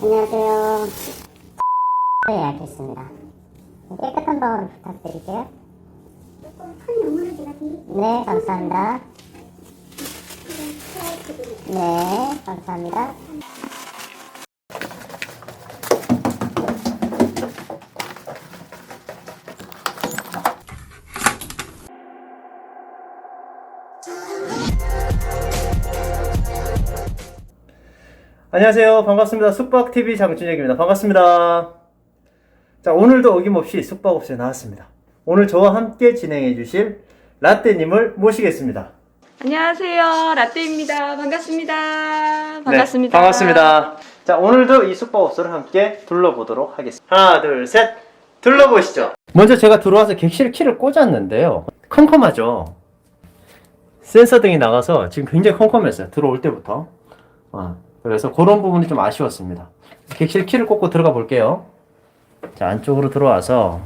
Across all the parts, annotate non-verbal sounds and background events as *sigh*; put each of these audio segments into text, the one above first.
안녕하세요. *laughs* 네, 알겠습니다. 깨끗한 방으로 부탁드릴게요. 네, 감사합니다. 네, 감사합니다. 안녕하세요. 반갑습니다. 숙박TV 장준혁입니다. 반갑습니다. 자, 오늘도 어김없이 숙박업소에 나왔습니다. 오늘 저와 함께 진행해 주실 라떼님을 모시겠습니다. 안녕하세요. 라떼입니다. 반갑습니다. 반갑습니다. 네, 반갑습니다. 자, 오늘도 이 숙박업소를 함께 둘러보도록 하겠습니다. 하나, 둘, 셋. 둘러보시죠. 먼저 제가 들어와서 객실 키를 꽂았는데요. 컴컴하죠? 센서 등이 나가서 지금 굉장히 컴컴했어요. 들어올 때부터. 어, 그래서 그런 부분이 좀 아쉬웠습니다. 객실 키를 꽂고 들어가 볼게요. 자, 안쪽으로 들어와서.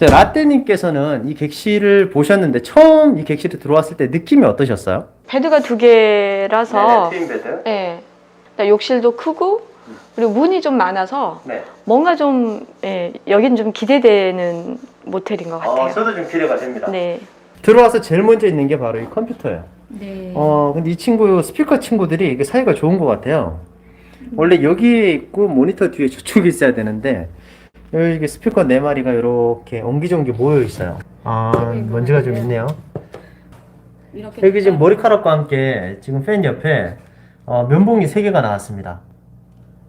자, 라떼님께서는 이 객실을 보셨는데 처음 이 객실에 들어왔을 때 느낌이 어떠셨어요? 베드가 두 개라서 트윈 베드. 예. 욕실도 크고 그리고 문이 좀 많아서 네. 뭔가 좀 예, 여긴 좀 기대되는 모텔인 것 같아요. 어, 저도 좀 기대가 됩니다. 네. 들어와서 제일 먼저 있는 게 바로 이 컴퓨터예요. 네. 어, 근데 이 친구 스피커 친구들이 이게 사이가 좋은 것 같아요. 원래 여기에 있고 모니터 뒤에 저쪽에 있어야 되는데 여기 스피커 네 마리가 이렇게 옹기종기 모여 있어요. 아, 먼지가 좀 있네요. 여기 지금 머리카락과 함께 지금 팬 옆에 어, 면봉이 세 개가 나왔습니다.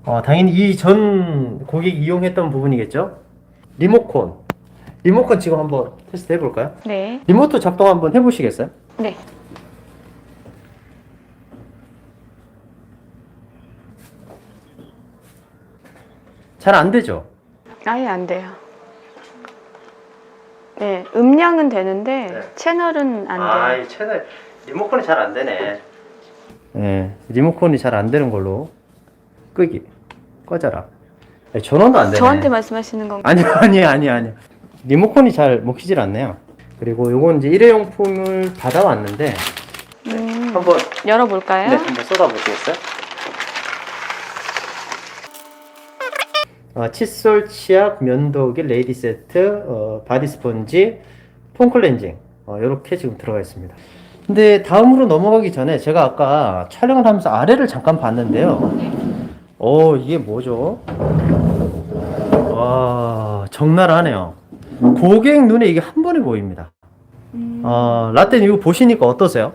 어, 당연히 이 전 고객 이용했던 부분이겠죠? 리모컨. 리모컨 지금 한번 테스트 해볼까요? 네. 리모트 작동 한번 해보시겠어요? 네. 잘 안 되죠? 아예 안 돼요. 네. 음량은 되는데 네. 채널은 안 돼요. 아, 이 채널 리모컨이 잘 안 되네. 네, 리모컨이 잘 안 되는 걸로 끄기, 꺼져라. 네, 전원도 안 되네. 저한테 말씀하시는 건가요? 아니 아니 아니 아니. 리모컨이 잘 먹히질 않네요. 그리고 요건 이제 일회용품을 받아왔는데 음, 한번 열어볼까요? 네, 한번 쏟아보시겠어요? 어, 칫솔, 치약, 면도기, 레이디 세트, 어, 바디 스펀지, 폼 클렌징 어, 이렇게 지금 들어가 있습니다. 근데 다음으로 넘어가기 전에 제가 아까 촬영을 하면서 아래를 잠깐 봤는데요. 어 이게 뭐죠? 와 적나라하네요. 고객 눈에 이게 한 번에 보입니다. 어, 라떼는 이거 보시니까 어떠세요?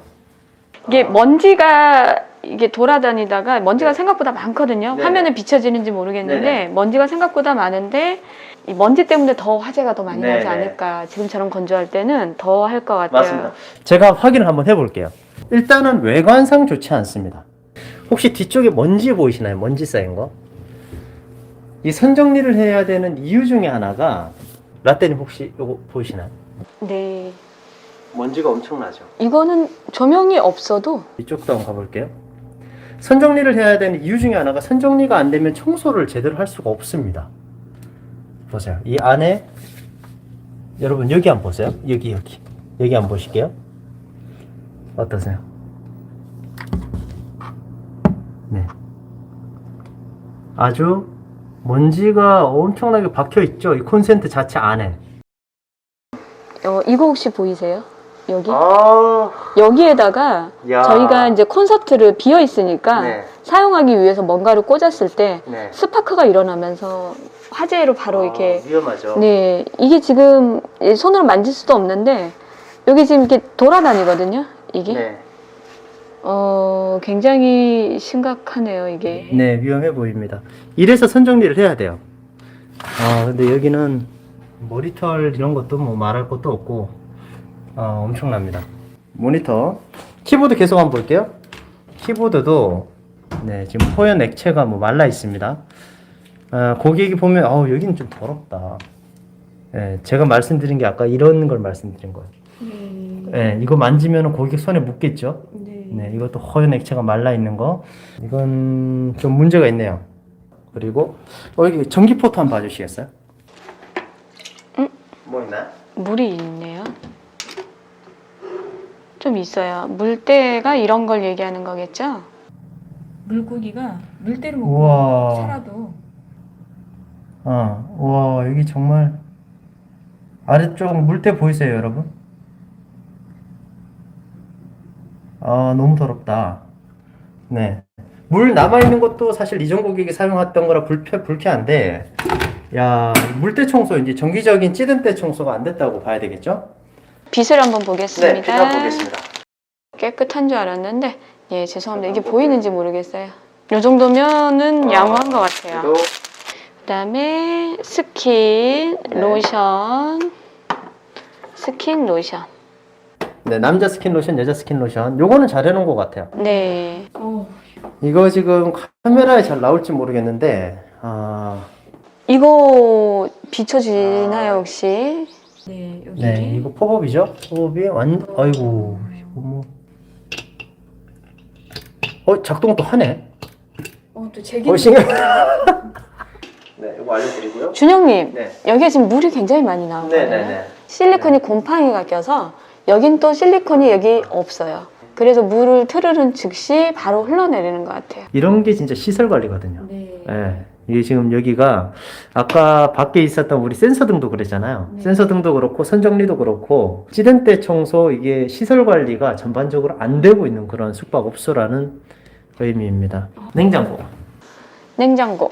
이게 먼지가 이게 돌아다니다가 먼지가 네. 생각보다 많거든요. 네네. 화면에 비춰지는지 모르겠는데 네네. 먼지가 생각보다 많은데 이 먼지 때문에 더 화재가 더 많이 나지 네네. 않을까. 지금처럼 건조할 때는 더 할 것 같아요. 맞습니다. 제가 확인을 한번 해볼게요. 일단은 외관상 좋지 않습니다. 혹시 뒤쪽에 먼지 보이시나요? 먼지 쌓인 거? 이 선정리를 해야 되는 이유 중에 하나가 라떼님 혹시 이거 보이시나요? 네. 먼지가 엄청나죠. 이거는 조명이 없어도 이쪽도 한번 가볼게요. 선정리를 해야 되는 이유 중에 하나가 선정리가 안 되면 청소를 제대로 할 수가 없습니다. 보세요. 이 안에 여러분 여기 한번 보세요. 여기 여기 여기 한번 보실게요. 어떠세요? 네. 아주 먼지가 엄청나게 박혀 있죠. 이 콘센트 자체 안에. 어, 이거 혹시 보이세요? 여기? 아, 여기에다가 야. 저희가 이제 콘서트를 비어 있으니까 네. 사용하기 위해서 뭔가를 꽂았을 때 네. 스파크가 일어나면서 화재로 바로 이렇게 아, 위험하죠. 네, 이게 지금 손으로 만질 수도 없는데 여기 지금 이렇게 돌아다니거든요. 이게 네. 어 굉장히 심각하네요. 이게 네, 위험해 보입니다. 이래서 선정리를 해야 돼요. 아, 근데 여기는 모니터 이런 것도 뭐 말할 것도 없고, 아, 엄청납니다. 모니터. 키보드 계속 한번 볼게요. 키보드도, 네, 지금 호연 액체가 뭐 말라 있습니다. 아, 고객이 보면, 아우, 여기는 좀 더럽다. 네, 제가 말씀드린 게 아까 이런 걸 말씀드린 거예요. 네, 이거 만지면 고객 손에 묻겠죠? 네. 네, 이것도 허연 액체가 말라 있는 거. 이건 좀 문제가 있네요. 그리고 어, 여기 전기포트 한번 봐주시겠어요? 응? 뭐 있나요? 물이 있네요. 좀 있어요. 물때가 이런 걸 얘기하는 거겠죠? 물고기가 물때를 먹고 우와. 살아도 어, 와 여기 정말 아래쪽 물때 보이세요, 여러분? 아 너무 더럽다. 네, 물 남아 있는 것도 사실 이전 고객이 사용했던 거라 불쾌 불쾌한데, 야 물때 청소 이제 정기적인 찌든 때 청소가 안 됐다고 봐야 되겠죠? 빛을 한번 보겠습니다. 네, 비교 보겠습니다. 깨끗한 줄 알았는데, 예, 죄송합니다. 이게 보이는지 모르겠어요. 이 정도면은 양호한 것 같아요. 그리고 그다음에 스킨, 네. 로션, 스킨, 로션. 네 남자 스킨 로션, 여자 스킨 로션, 요거는 잘 해놓은 것 같아요. 네. 어, 이거 지금 카메라에 잘 나올지 모르겠는데, 아. 이거 비춰지나요 혹시? 네 여기 네, 이거 팝업이죠? 팝업이 완, 아이고, 이거 뭐. 어, 작동 또 하네? 어 또 제기 어, 신기해. *laughs* 네, 이거 알려드리고요. 준영님, 네. 여기에 지금 물이 굉장히 많이 나오거든요. 네네네. 실리콘이 곰팡이가 껴서 여긴 또 실리콘이 여기 없어요. 그래서 물을 틀으른 즉시 바로 흘러내리는 것 같아요. 이런 게 진짜 시설 관리거든요. 네. 네. 이게 지금 여기가 아까 밖에 있었던 우리 센서 등도 그랬잖아요. 네. 센서 등도 그렇고 선정리도 그렇고 찌든때 청소 이게 시설 관리가 전반적으로 안 되고 있는 그런 숙박업소라는 의미입니다. 냉장고. 냉장고.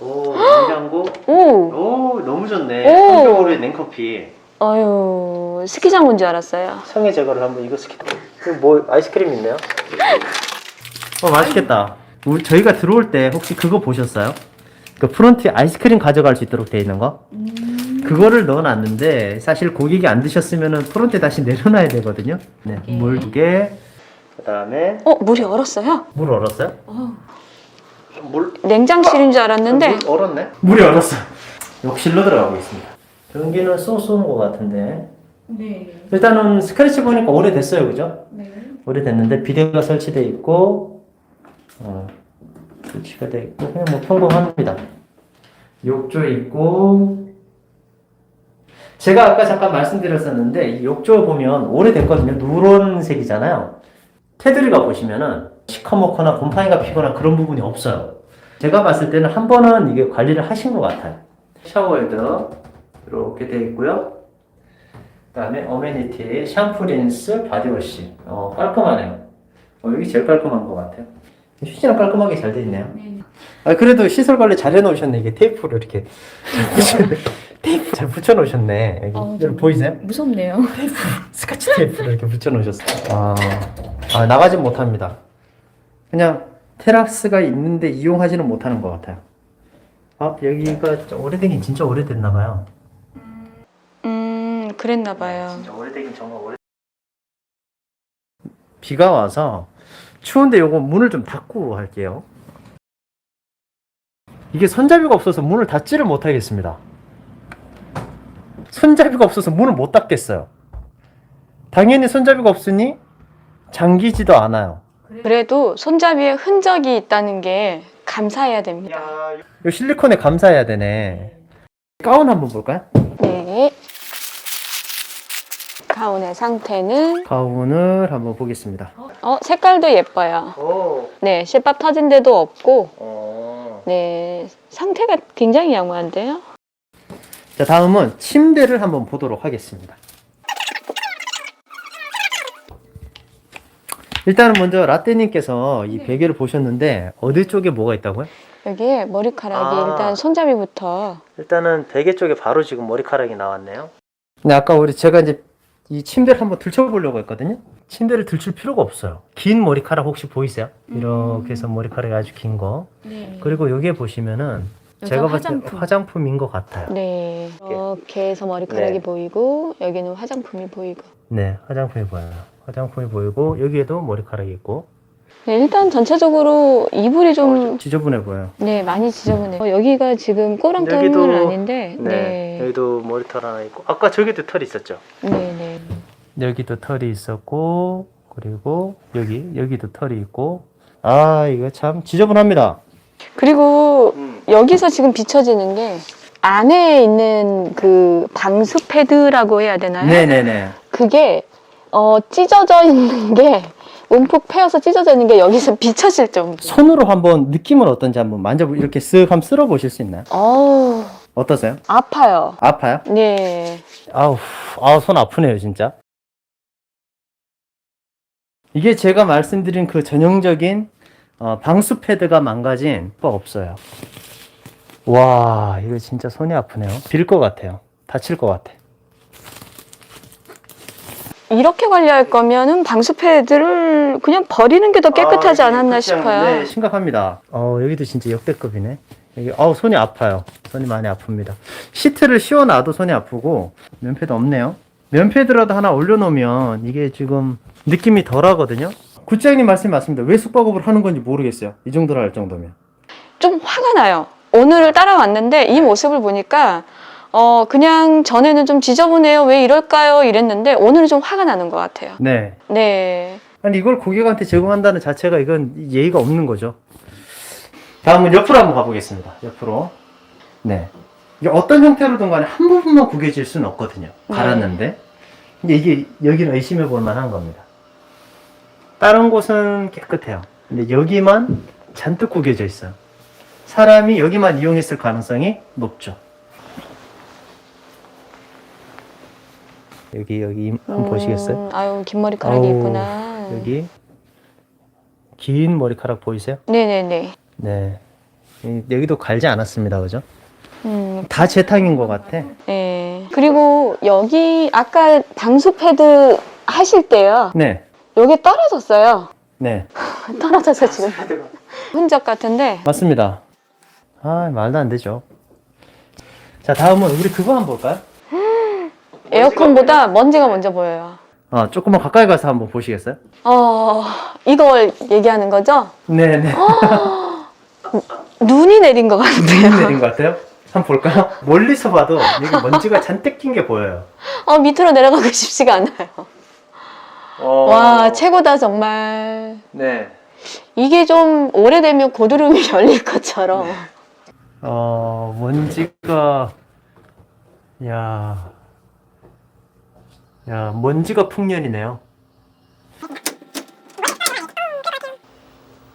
오, 냉장고. *gasps* 오! 오, 너무 좋네. 오. 한겨울에 냉커피. 어휴, 스키장 온 줄 알았어요. 성의 제거를 한번 이거 스키. 뭐 아이스크림 있네요. 어 맛있겠다. 우리 저희가 들어올 때 혹시 그거 보셨어요? 그 프론트에 아이스크림 가져갈 수 있도록 돼 있는 거? 음, 그거를 넣어놨는데 사실 고객이 안 드셨으면은 프론트에 다시 내려놔야 되거든요. 네, 개. 물두 개. 그다음에 어, 물이 얼었어요? 물 얼었어요? 어, 물 냉장실인 줄 알았는데. 물 얼었네. 물이 얼었어. 욕실로 들어가고 있습니다. 전기는 쏘쏘는 것 같은데 네. 일단은 스크래치 보니까 오래됐어요, 그죠? 네. 오래됐는데 비데오가 설치되어 있고 어, 설치가 되어 있고 그냥 뭐 평범합니다. 욕조 있고 제가 아까 잠깐 말씀드렸었는데 이 욕조 보면 오래됐거든요. 누런색이잖아요. 테두리가 보시면은 시커멓거나 곰팡이가 피거나 그런 부분이 없어요. 제가 봤을 때는 한 번은 이게 관리를 하신 것 같아요. 샤워헤드 이렇게 되어 있고요. 그다음에 어메니티, 샴푸, 린스, 바디워시. 어, 깔끔하네요. 어, 여기 제일 깔끔한 것 같아요. 휴지는 깔끔하게 잘 돼 있네요. 네. 아, 그래도 시설 관리 잘 해놓으셨네. 이게 테이프로 이렇게 잘 *laughs* 붙여, 테이프 잘 붙여놓으셨네. 여기, 어, 보이세요? 무섭네요. *laughs* 스카치 테이프를 이렇게 붙여놓으셨어요. 아, 아 나가진 못합니다. 그냥 테라스가 있는데 이용하지는 못하는 것 같아요. 아, 여기가 좀 오래되긴 진짜 오래됐나 봐요. 음, 그랬나 봐요. 진짜 오래되긴 정말 오래. 비가 와서 추운데 요거 문을 좀 닫고 할게요. 이게 손잡이가 없어서 문을 닫지를 못하겠습니다. 손잡이가 없어서 문을 못 닫겠어요. 당연히 손잡이가 없으니 잠기지도 않아요. 그래도 손잡이에 흔적이 있다는 게 감사해야 됩니다. 이 실리콘에 감사해야 되네. 가운 한번 볼까요? 네. 가운의 상태는 가운을 한번 보겠습니다. 어 색깔도 예뻐요. 오, 네 실밥 터진 데도 없고 어. 네 상태가 굉장히 양호한데요. 자, 다음은 침대를 한번 보도록 하겠습니다. 일단은 먼저 라떼님께서 이 베개를 보셨는데 어디 쪽에 뭐가 있다고요? 여기에 머리카락이 아. 일단 손잡이부터 일단은 베개 쪽에 바로 지금 머리카락이 나왔네요. 근데 아까 우리 제가 이제 이 침대를 한번 들춰보려고 했거든요. 침대를 들출 필요가 없어요. 긴 머리카락 혹시 보이세요? 이렇게 해서 머리카락이 아주 긴 거. 네. 그리고 여기에 보시면은 여자 제가 봤을 때 화장품. 화장품인 것 같아요. 네 이렇게 해서 머리카락이 네. 보이고 여기는 화장품이 보이고 네, 화장품이 보여요. 화장품이 보이고 여기에도 머리카락이 있고 네, 일단 전체적으로 이불이 좀 지저분해 보여요. 네, 많이 지저분해요. 어, 여기가 지금 여기도- 아닌데, 네. 여기도 머리털 하나 있고 아까 저기도 털 있었죠. 네, 네. 여기도 털이 있었고 그리고 여기 여기도 털이 있고 아 이거 참 지저분합니다. 그리고 여기서 지금 비춰지는 게 안에 있는 그 방수 패드라고 해야 되나요? 네네네. 그게 어 찢어져 있는 게 움푹 패여서 찢어져 있는 게 여기서 비춰질 정도. 손으로 한번 느낌은 어떤지 한번 만져보 이렇게 쓱 한번 쓸어 보실 수 있나요? 어우 어떠세요? 아파요. 아파요? 네. 아우 아우 손 아프네요 진짜. 이게 제가 말씀드린 그 전형적인 어, 방수 패드가 망가진 거 없어요. 와 이거 진짜 손이 아프네요. 빌 것 같아요. 다칠 것 같아. 이렇게 관리할 거면은 방수 패드를 그냥 버리는 게 더 깨끗하지 아, 않았나 그렇지 싶어요. 않은데 심각합니다. 어, 여기도 진짜 역대급이네. 여기, 어우, 손이 아파요. 손이 많이 아픕니다. 시트를 씌워놔도 손이 아프고, 면패도 없네요. 면패드라도 하나 올려놓으면 이게 지금 느낌이 덜 하거든요. 구장님 말씀이 맞습니다. 왜 숙박업을 하는 건지 모르겠어요. 이 정도로 할 정도면. 좀 화가 나요. 오늘을 따라왔는데 이 모습을 보니까 어 그냥 전에는 좀 지저분해요. 왜 이럴까요? 이랬는데 오늘은 좀 화가 나는 것 같아요. 네. 네. 아니, 이걸 고객한테 제공한다는 자체가 이건 예의가 없는 거죠. 다음은 옆으로 한번 가보겠습니다. 옆으로. 네. 이게 어떤 형태로든 간에 한 부분만 구겨질 수는 없거든요. 네. 갈았는데. 근데 이게 여기는 의심해 볼 만한 겁니다. 다른 곳은 깨끗해요. 근데 여기만 잔뜩 구겨져 있어요. 사람이 여기만 이용했을 가능성이 높죠. 여기, 여기 한번 보시겠어요? 음, 아유 긴 머리카락이 아우, 있구나. 여기 긴 머리카락 보이세요? 네네네. 네. 이- 여기도 갈지 않았습니다. 그죠? 음, 다 재탕인 것 같아. 네. 그리고 여기 아까 방수 패드 하실 때요. 네. 여기 떨어졌어요. 네. *laughs* 떨어져서 지금 흔적 같은데. 맞습니다. 아, 말도 안 되죠. 자, 다음은 우리 그거 한번 볼까요? *gasps* 에어컨보다 먼지가 먼저 보여요. 아, 조금만 가까이 가서 한번 보시겠어요? 어, 이걸 얘기하는 거죠? 네, 네. 눈이 내린 것 같아요. 눈이 내린 것 같아요? 한번 볼까요? 멀리서 봐도 여기 먼지가 잔뜩 낀 게 보여요. 어, 밑으로 내려가고 싶지가 않아요. 와, 최고다, 정말. 네. 이게 좀 오래되면 고드름이 *laughs* 열릴 것처럼. 어, 먼지가, 야, 야, 먼지가 풍년이네요.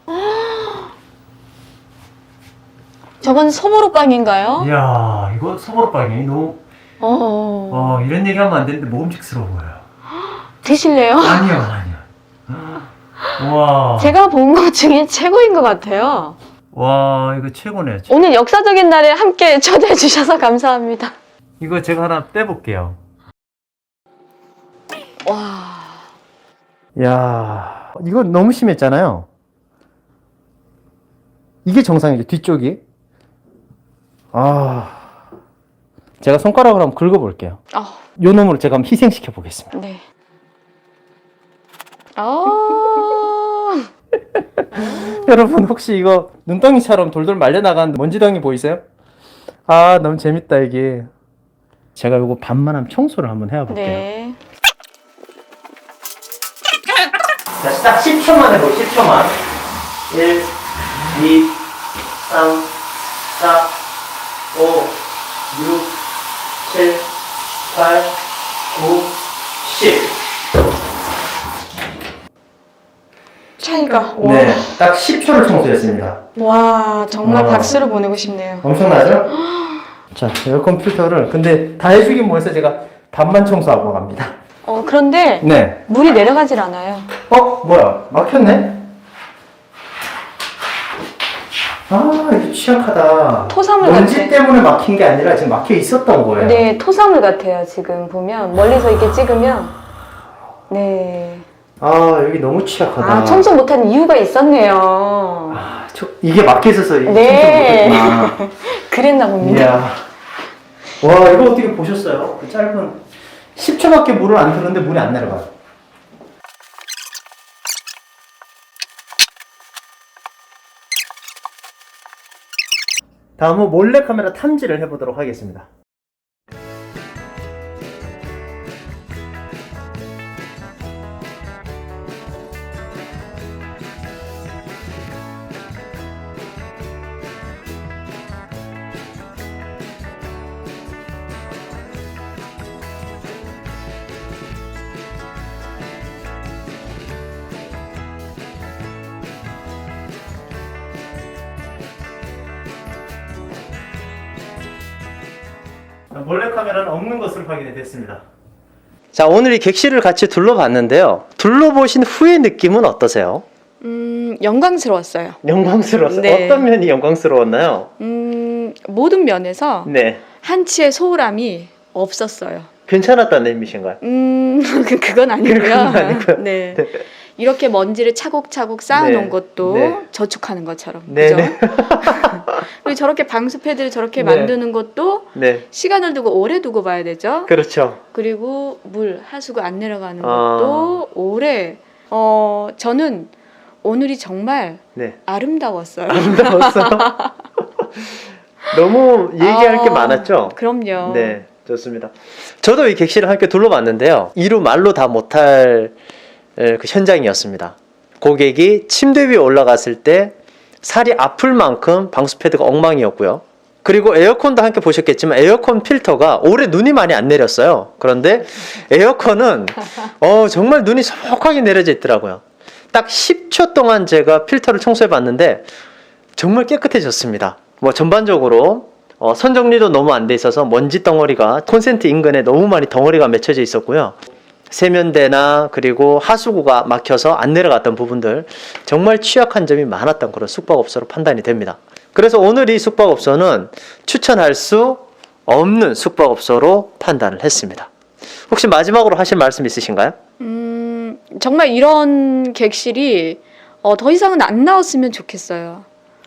*gasps* 저건 소보로빵인가요? 이야, 이거 소보로빵이 너무, 어, 어, 이런 얘기 하면 안 되는데 먹음직스러워 보여요. 드실래요? *laughs* 아니요, 아니요. 와, 제가 본 것 중에 최고인 것 같아요. 와, 이거 최고네. 오늘 역사적인 날에 함께 *laughs* 초대해 주셔서 감사합니다. 이거 제가 하나 빼볼게요. 와, 야, 이거 너무 심했잖아요. 이게 정상이죠, 뒤쪽이. 아, 제가 손가락으로 한번 긁어볼게요. 아, 요 놈으로 제가 한번 희생시켜 보겠습니다. 네. 아, *laughs* 여러분 혹시 이거 눈덩이처럼 돌돌 말려나가는 먼지덩이 보이세요? 아 너무 재밌다 이게. 제가 요거 반만한 청소를 한번 해볼게요. 네. 자, 딱 10초만 해보 10초만. 1 2 3 4 5 6 7 8 9 10 차이가. 네, 딱 10초를 청소했습니다 와, 정말 와. 박수를 보내고 싶네요. 엄청나죠? *gasps* 자, 에어컨 필터를 근데 다 해주긴 뭐해서 제가 반만 청소하고 갑니다. 어, 그런데 네. 물이 내려가질 않아요. 어, 뭐야? 막혔네? 아, 이거 취약하다. 토사물 먼지 같아. 때문에 막힌 게 아니라 지금 막혀 있었던 거예요. 네, 토사물 같아요. 지금 보면 멀리서 이렇게 찍으면 네. 아, 여기 너무 취약하다. 아, 청소 못한 이유가 있었네요. 아, 저- 이게 막혀 있어서 이 네. 청소 못했구나. *laughs* 그랬나 봅니다. 이야. 와, 이거 어떻게 보셨어요? 그 짧은 10초밖에 물을 안 틀었는데 물이 안 내려가요. 다음은 몰래카메라 탐지를 해보도록 하겠습니다. 몰래카메라는 없는 것으로 확인이 됐습니다. 자, 오늘 이 객실을 같이 둘러봤는데요. 둘러보신 후의 느낌은 어떠세요? 음, 영광스러웠어요. 영광스러웠어요. 네. 어떤 면이 영광스러웠나요? 음, 모든 면에서 네. 한치의 소홀함이 없었어요. 괜찮았다는 의미신가요? 음, 그- *laughs* 그건 아니고요. 그건 아니고요. 네. 이렇게 먼지를 차곡차곡 쌓아놓은 네. 것도 네. 저축하는 것처럼. 네, 그죠? 네. *laughs* 그리고 저렇게 방수패드를 저렇게 네. 만드는 것도 네. 시간을 두고 오래 두고 봐야 되죠. 그렇죠. 그리고 물, 하수구 안 내려가는 아. 것도 오래. 어, 저는 오늘이 정말 네. 아름다웠어요. 아름다웠어. *laughs* 너무 얘기할 게 아, 많았죠? 그럼요. 네, 좋습니다. 저도 이 객실을 함께 둘러봤는데요. 이루 말로 다 못할 에, 그 현장이었습니다. 고객이 침대 위에 올라갔을 때 살이 아플 만큼 방수 패드가 엉망이었고요. 그리고 에어컨도 함께 보셨겠지만 에어컨 필터가 올해 눈이 많이 안 내렸어요. 그런데 에어컨은 어, 정말 눈이 소복하게 내려져 있더라고요. 딱 10초 동안 제가 필터를 청소해 봤는데 정말 깨끗해졌습니다. 뭐 전반적으로 어, 선 정리도 너무 안 돼 있어서 먼지 덩어리가 콘센트 인근에 너무 많이 덩어리가 맺혀져 있었고요. 세면대나 그리고 하수구가 막혀서 안 내려갔던 부분들 정말 취약한 점이 많았던 그런 숙박업소로 판단이 됩니다. 그래서 오늘 이 숙박업소는 추천할 수 없는 숙박업소로 판단을 했습니다. 혹시 마지막으로 하실 말씀 있으신가요? 음, 정말 이런 객실이 어, 더 이상은 안 나왔으면 좋겠어요.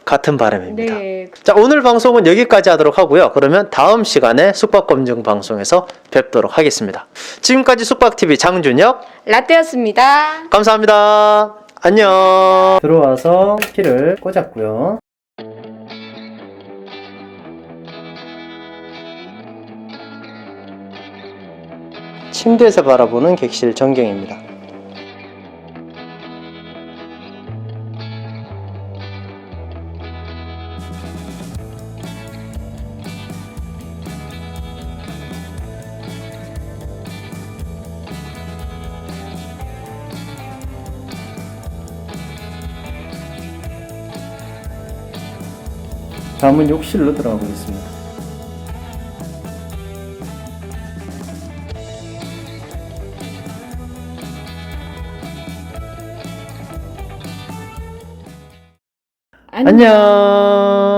같은 바람입니다. 네. 자, 오늘 방송은 여기까지 하도록 하고요. 그러면 다음 시간에 숙박 검증 방송에서 뵙도록 하겠습니다. 지금까지 숙박TV 장준혁, 라떼였습니다. 감사합니다. 안녕. 들어와서 키를 꽂았고요. 침대에서 바라보는 객실 전경입니다. 다음은 욕실로 들어가 보겠습니다. 안녕.